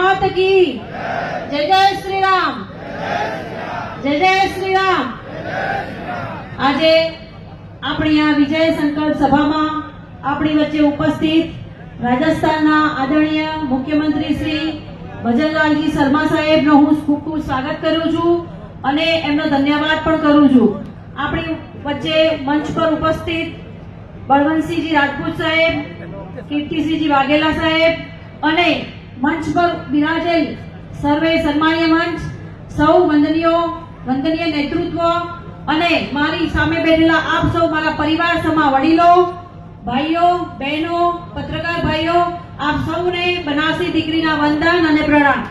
માત કી જય જય શ્રી રામ જય જય શ્રી રામ આજે આપણી આ વિજય સંકલ્પ સભામાં આપણી વચ્ચે ઉપસ્થિત રાજસ્થાનના આદરણીય મુખ્યમંત્રી શ્રી ભજનલાલજી શર્મા સાહેબનો હું ખૂબ ખૂબ સ્વાગત કરું છું અને એમનો ધન્યવાદ પણ કરું છું. આપણી વચ્ચે મંચ પર ઉપસ્થિત બળવંતસિંહજી રાજપૂત સાહેબ, કીર્તિસિંહજી વાઘેલા સાહેબ અને મંચ પર બિરાજેલ સર્વે સન્માનીય મંચ, સૌ વંદનીયો વંદનીય નેતૃત્વ અને મારી સામે બેઠેલા આપ સૌ મારા પરિવાર સમા વડીલો, ભાઈઓ, બહેનો, પત્રકાર ભાઈઓ, આપ સૌને બનાસી દીકરીના વંદન અને પ્રણામ.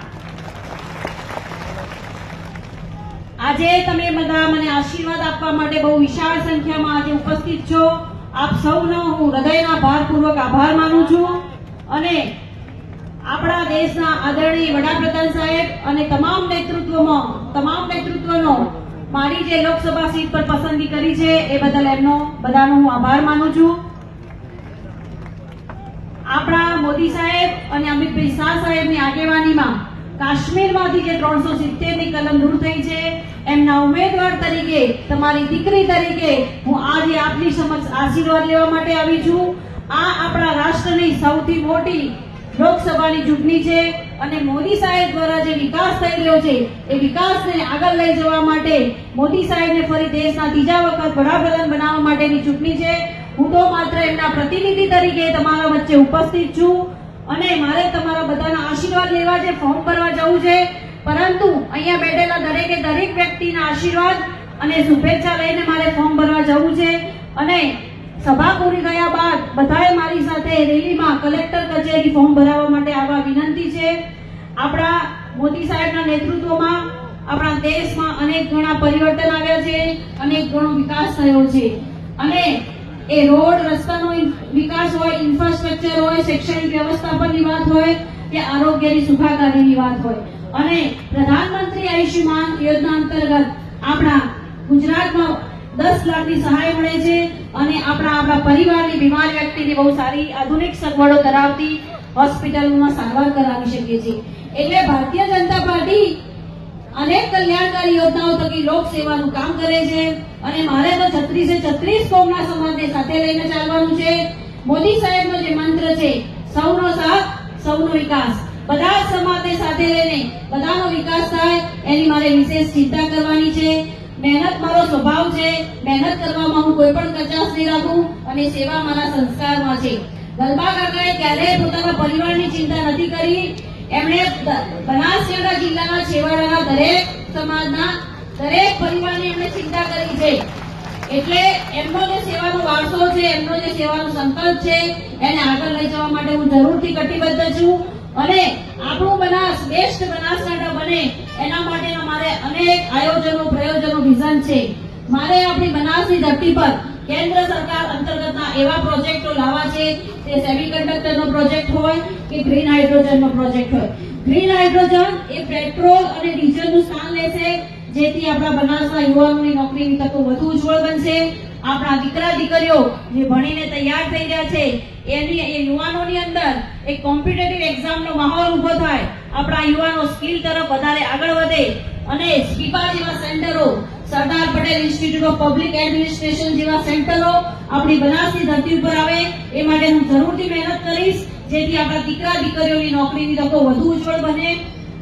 આજે તમે બધા મને આશીર્વાદ આપવા માટે બહુ વિશાળ સંખ્યામાં આજે ઉપસ્થિત છો. આપ સૌનો હું હૃદયના ભારપૂર્વક આભાર માનું છું અને આપણા દેશના આદરણીય વડાપ્રધાન સાહેબ અને તમામ નેતૃત્વમાં, તમામ નેતૃત્વનો મારી જે લોકસભા સીટ પર પસંદગી કરી છે, એ બદલ એમનો, બધાનો હું આભાર માનું છું. આપણા મોદી સાહેબ અને અમિતભાઈ શાહ સાહેબની આગેવાનીમાં કાશ્મીરમાંથી જે ત્રણસો સિત્તેરની કલમ દૂર થઈ છે, એમના ઉમેદવાર તરીકે, તમારી દીકરી તરીકે હું આજે આપની સમક્ષ આશીર્વાદ લેવા માટે આવી છું. આ આપણા રાષ્ટ્રની સૌથી મોટી લોકસભાની ચૂંટણી છે અને મોદી સાહેબ દ્વારા જે વિકાસ થઈ રહ્યો છે, એ વિકાસને આગળ લઈ જવા માટે મોદી સાહેબને ફરી દેશના ત્રીજા વખત વડાપ્રધાન બનાવવા માટેની ચૂંટણી છે. હું તો માત્ર એમના પ્રતિનિધિ તરીકે તમારા વચ્ચે ઉપસ્થિત છું અને મારે તમારા બધાના આશીર્વાદ લેવા છે, ફોર્મ ભરવા જવું છે. પરંતુ અહીંયા બેઠેલા દરેકે દરેક વ્યક્તિના આશીર્વાદ અને શુભેચ્છા લઈને મારે ફોર્મ ભરવા જવું છે અને સભા પૂરી ગયા બાદ બધાએ મારી સાથે રેલીમાં કલેક્ટર કચેરી ફોર્મ ભરાવવા માટે આવવા વિનંતી છે. આપણા મોદી સાહેબના નેતૃત્વમાં આપણા દેશમાં અનેક ઘણા પરિવર્તન આવ્યા છે, અનેક ઘણો વિકાસ થયો છે. અને એ રોડ રસ્તાનો વિકાસ હોય, ઇન્ફ્રાસ્ટ્રક્ચર હોય, શૈક્ષણિક વ્યવસ્થાપનની વાત હોય, કે આરોગ્યની સુખાકારીની વાત હોય. અને પ્રધાનમંત્રી આયુષ્યમાન યોજના અંતર્ગત આપણા ગુજરાતમાં દસ લાખની સહાય મળે છે અને આપણા આપણા પરિવારની બીમાર વ્યક્તિની બહુ સારી આધુનિક સગવડો ધરાવતી હોસ્પિટલમાં સારવાર કરાવી શકીએ છીએ. એટલે ભારતીય જનતા પાર્ટી અનેક કલ્યાણકારી યોજનાઓ થકી લોક સેવાનું કામ કરે છે અને મારે તો છત્રીસે છત્રીસ કોમના સમાજને સાથે લઈને ચાલવાનું છે. મોદી સાહેબનો જે મંત્ર છે, સૌનો સાથ, સૌનો વિકાસ. બધા સમાજને સાથે લઈને બધાનો વિકાસ થાય એની મારે વિશેષ ચિંતા કરવાની છે. મહેનત મારો સ્વભાવ છે. મહેનત કરવામાં હું કોઈ પણ કચાશ નહીં રાખું અને સેવા મારા સંસ્કારમાં છે. ગલબા કાકાએ ક્યારેય પોતાના પરિવારની ચિંતા નથી કરી. એમણે બનાસકાંઠા જિલ્લાના છેવાડાના દરેક સમાજના દરેક પરિવારની એમણે ચિંતા કરી છે. એટલે એમનો જે સેવાનો વારસો છે, એમનો જે સેવાનો સંકલ્પ છે, એને આગળ લઈ જવા માટે હું જરૂરથી કટિબદ્ધ છું. અને આપણું બનાસ બેસ્ટ બનાસકાંઠા બને. એના માટેના મારે અનેક આયોજનો, પ્રયોજનો, વિઝન છે. મારે આપણી બનાસની ધરતી પર કેન્દ્ર સરકાર અંતર્ગતના એવા પ્રોજેક્ટો લાવવા છે. તે સેમિકન્ડક્ટરનો પ્રોજેક્ટ હોય કે ગ્રીન હાઇડ્રોજનનો પ્રોજેક્ટ હોય. ગ્રીન હાઇડ્રોજન એ પેટ્રોલ અને ડીઝલનું સ્થાન લેશે, જેથી આપણા બનાસના યુવાનોની નોકરીની તકો વધુ ઉજ્જવળ બનશે. આપણા દીકરા દીકરીઓ જે ભણીને તૈયાર થઈ રહ્યા છે, એની, એ યુવાનોની અંદર એક કોમ્પિટેટિવ એક્ઝામનો માહોલ ઊભો થાય. આપણા યુવાનો સ્કિલ તરફ વધારે આગળ વધે અને સ્કીપા જેવા સેન્ટરો, Sardar Patel institute of public administration જેવા સેન્ટરો આપણી બનાસની ધરતી ઉપર આવે. એ માટે હું જરૂરથી મહેનત કરીશ, જેથી આપણા દીકરા દીકરીઓની નોકરીની તકો વધુ ઉજ્જવળ બને.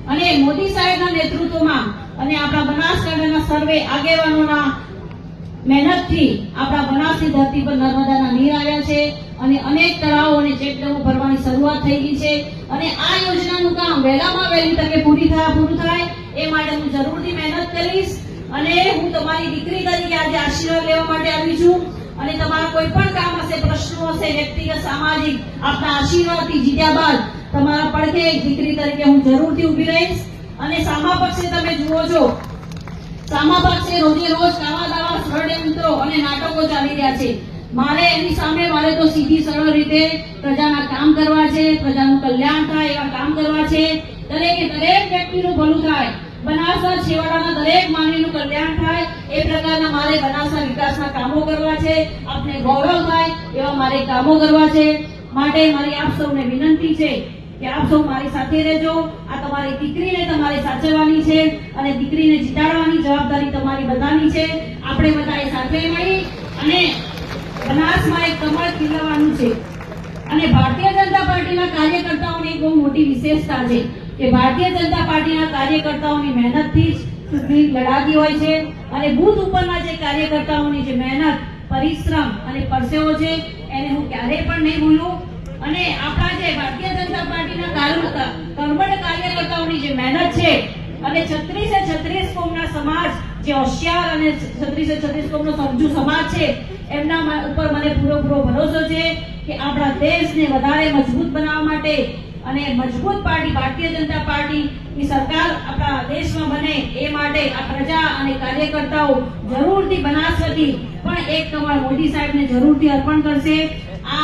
અને મોદી સાહેબના નેતૃત્વમાં અને આપણા બનાસકાંઠાના સર્વે આગેવાનોના મહેનતથી આપણા બનાસની ધરતી પર નર્મદાના નીર આવ્યા છે અને અનેક તળાવો અને ચેકડેમો ભરવાની શરૂઆત થઈ ગઈ છે. અને આ યોજનાનું કામ વહેલામાં વહેલી તકે પૂરી થાય પૂરું થાય એ માટે હું જરૂરથી મહેનત કરીશ અને હું તમારી દીકરી તરીકે આજે આશીર્વાદ લેવા માટે આવી છું. અને તમારા કોઈ પણ કામ હશે, પ્રશ્નો હશે વ્યક્તિગત સામાજિક આપના આશીર્વાદથી જીત્યા બાદ તમારા પડખે એક દીકરી તરીકે હું જરૂરથી ઊભી રહીશ. અને સામા પક્ષે તમે જુઓ છો સામા પક્ષે રોજે રોજ કાવા દાવા ષડયંત્રો અને નાટકો ચાલી રહ્યા છે. મારે એની સામે, મારે તો સીધી સરળ રીતે પ્રજાના કામ કરવા છે, પ્રજાનું કલ્યાણ થાય એવા કામ કરવા છે. દરેકે દરેક વ્યક્તિનું ભલું થાય. બનાસા, છેવાડાના દરેક માનવીનું કલ્યાણ થાય. એ પ્રકારના મારે બનાસા વિકાસના કામો કરવા છે. આપને ગૌરવ થાય એવા મારે કામો કરવા છે. માટે મારી આપ સૌને વિનંતી છે કે આપ સૌ મારી સાથે રહેજો. આ તમારી દીકરીને તમારે સાચવવાની છે અને દીકરીને જીતાડવાની જવાબદારી તમારી બધાની છે. આપણે બધાએ સાથે મળી અને બનાસમાં એક કમળ ખીલવાનું છે. અને ભારતીય જનતા પાર્ટીના કાર્યકર્તાઓની એક બહુ મોટી વિશેષતા છે કે ભારતીય જનતા પાર્ટીના કાર્યકર્તાઓની મહેનતથી જ ચૂંટણી લડાતી હોય છે અને બુથ ઉપરના જે કાર્યકર્તાઓની જે મહેનત, પરિશ્રમ અને પરસેવો છે, એને હું ક્યારેય પણ નહીં ભૂલું. અને આપણા જે ભારતીય જનતા પાર્ટીના કાર્યકર્તા કર્મઠ કાર્યકર્તાઓની જે મહેનત છે, અને છત્રીસે છત્રીસ કોમના સમાજ, જે હોશિયાર અને છત્રીસે છત્રીસ કોમનો સમજુ સમાજ છે, એમના ઉપર મને પૂરેપૂરો ભરોસો છે કે આપણા દેશને વધારે મજબૂત બનાવવા માટે અને મજબૂત પાર્ટી, ભારતીય જનતા પાર્ટીની સરકાર આપણા દેશમાં બને એ માટે આ પ્રજા અને કાર્યકર્તાઓ જરૂરથી બનાસવતી પણ એક કમળ મોદી સાહેબને જરૂરથી અર્પણ કરશે.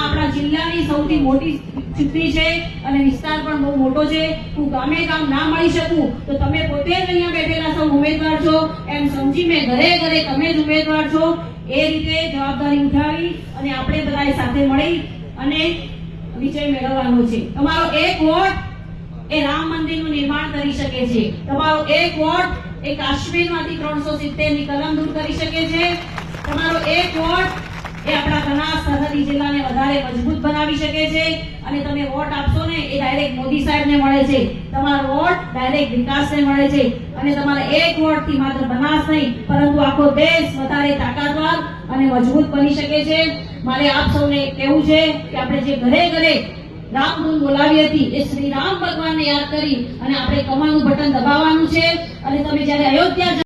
આપણા જિલ્લાની સૌથી મોટી ચૂંટણી છે અને વિસ્તાર પણ બહુ મોટો છે. હું ગામે ગામ ના મળી શકું, તો તમે પોતે જ અહીંયા બેઠેલા સૌ ઉમેદવાર છો. એમ સમજી મેં ઘરે ઘરે તમે જ ઉમેદવાર છો. એ રીતે જવાબદારી ઉઠાવી અને આપણે બધાએ સાથે મળી અને વિજય મેળવવાનો છે. તમારો એક વોટ એ રામ મંદિરનું નિર્માણ કરી શકે છે. તમારો એક વોટ એ કાશ્મીરમાંથી ત્રણસો સિત્તેરની કલમ દૂર કરી શકે છે. તમારો એક વોટ એ આપણા ઘણા સરહદી જિલ્લાને વધારે મજબૂત બનાવી શકે છે અને તમે વોટ આપશો ને, એ ડાયરેક્ટ મોદી સાહેબને મળે છે. તમારો વોટ ડાયરેક્ટ વિકાસને મળે છે. અને તમારા એક વોટથી માત્ર બનાસ નહીં, પરંતુ આખો દેશ વધારે તાકાતવાર અને મજબૂત બની શકે છે. મારે આપ સૌને કહેવું છે કે આપણે જે ઘરે ઘરે રામધૂન બોલાવી હતી, એ શ્રી રામ ભગવાનને યાદ કરી અને આપણે કમળનું બટન દબાવવાનું છે. અને તમે જ્યારે અયોધ્યા